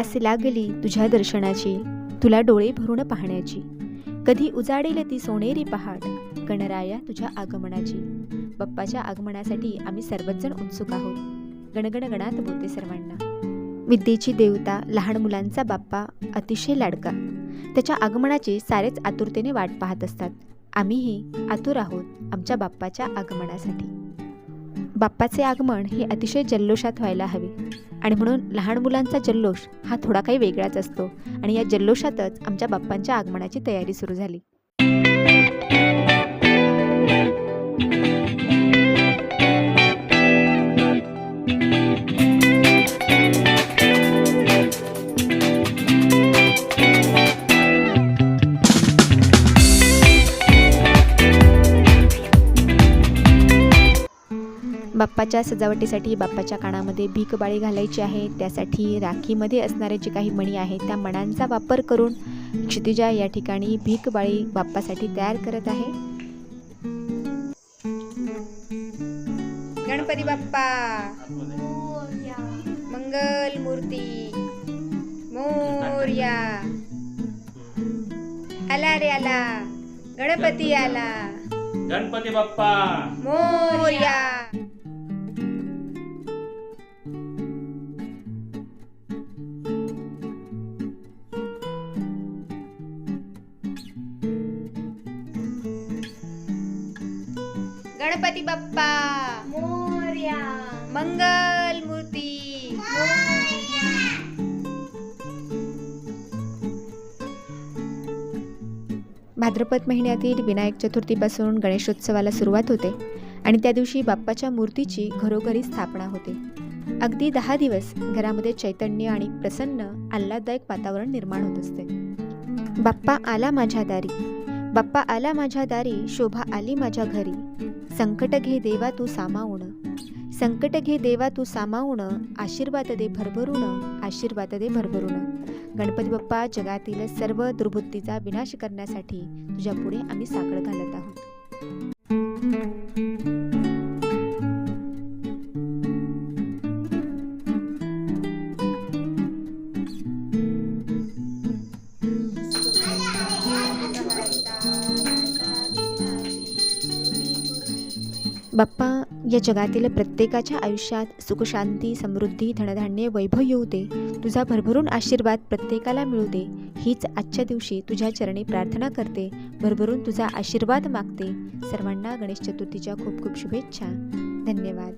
आस लागली तुझ्या दर्शनाची तुला डोळे भरून पाहण्याची. कधी उजाडेल ती सोनेरी पहाट गणराया तुझ्या आगमनाची. बाप्पाच्या आगमनासाठी आम्ही सर्वच जण उत्सुक आहोत. गणगण गणात बोलते सर्वांना. विद्येची देवता लहान मुलांचा बाप्पा अतिशय लाडका. त्याच्या आगमनाची सारेच आतुरतेने वाट पाहत असतात. आम्हीही आतुर आहोत आमच्या बाप्पाच्या आगमनासाठी. बाप्पाचे आगमन हे अतिशय जल्लोषात व्हायला हवे. आणि म्हणून लहान मुलांचा जल्लोष हा थोडा काही वेगळाच असतो. आणि या जल्लोषातच आमच्या बाप्पांच्या आगमनाची तयारी सुरू झाली. बाप्पाच्या सजावटीसाठी बाप्पाच्या कानामध्ये भीकबाळी घालायची आहे. त्यासाठी राखीमध्ये असणारे जे काही मणी आहेत त्या मण्यांचा वापर करून क्षितिजा या ठिकाणी भीकबाळी बाप्पासाठी तयार करत आहे. गणपती बाप्पा! मंगल मूर्ती. मोर्या. आला रे आला. गणपती आला. गणपती बाप्पा! मोर्या. गणपती बाप्पा. मोर्या. मंगल मूर्ती. भाद्रपद महिन्यातील विनायक चतुर्थीपासून गणेशोत्सवाला सुरुवात होते आणि त्या दिवशी बाप्पाच्या मूर्तीची घरोघरी स्थापना होते. अगदी दहा दिवस घरामध्ये चैतन्य आणि प्रसन्न आल्हाददायक वातावरण निर्माण होत असते. बाप्पा आला माझ्या दारी. बाप्पा आला माझ्या दारी शोभा आली माझ्या घरी. संकट घे देवा तू सामावण संकट घे देवा तू सामावण आशीर्वाद दे भरभरून आशीर्वाद दे भरभरून. गणपती बाप्पा जगातील सर्व दुर्बुद्धीचा विनाश करण्यासाठी तुझ्या पुढे आम्ही साकडं घालत आहोत. बाप्पा या जगातील प्रत्येकाच्या आयुष्यात सुखशांती समृद्धी धनधान्य वैभव येऊ दे. तुझा भरभरून आशीर्वाद प्रत्येकाला मिळू दे. हीच आजच्या दिवशी तुझ्या चरणी प्रार्थना करते. भरभरून तुझा आशीर्वाद मागते. सर्वांना गणेश चतुर्थीच्या खूप खूप शुभेच्छा. धन्यवाद.